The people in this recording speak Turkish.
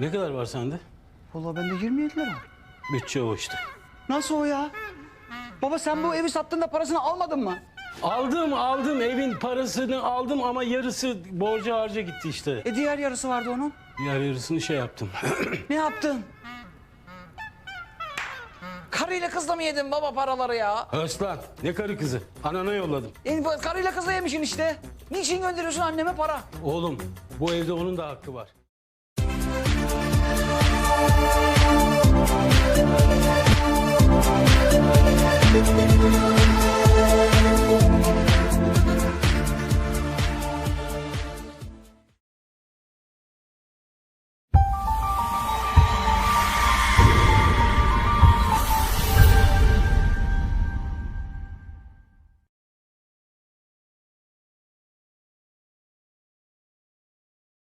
Ne kadar var sende? Valla bende 27 lira var. Bütçe o işte. Nasıl o ya? Baba sen bu evi sattığında parasını almadın mı? Aldım aldım evin parasını aldım ama yarısı borca harca gitti işte. E diğer yarısı vardı onun. Diğer yarısını şey yaptım. Ne yaptın? Karıyla kızla mı yedin baba paraları ya? Özlan ne karı kızı anana yolladım. E, karıyla kızla yemişsin işte. Niçin gönderiyorsun anneme para? Oğlum bu evde onun da hakkı var.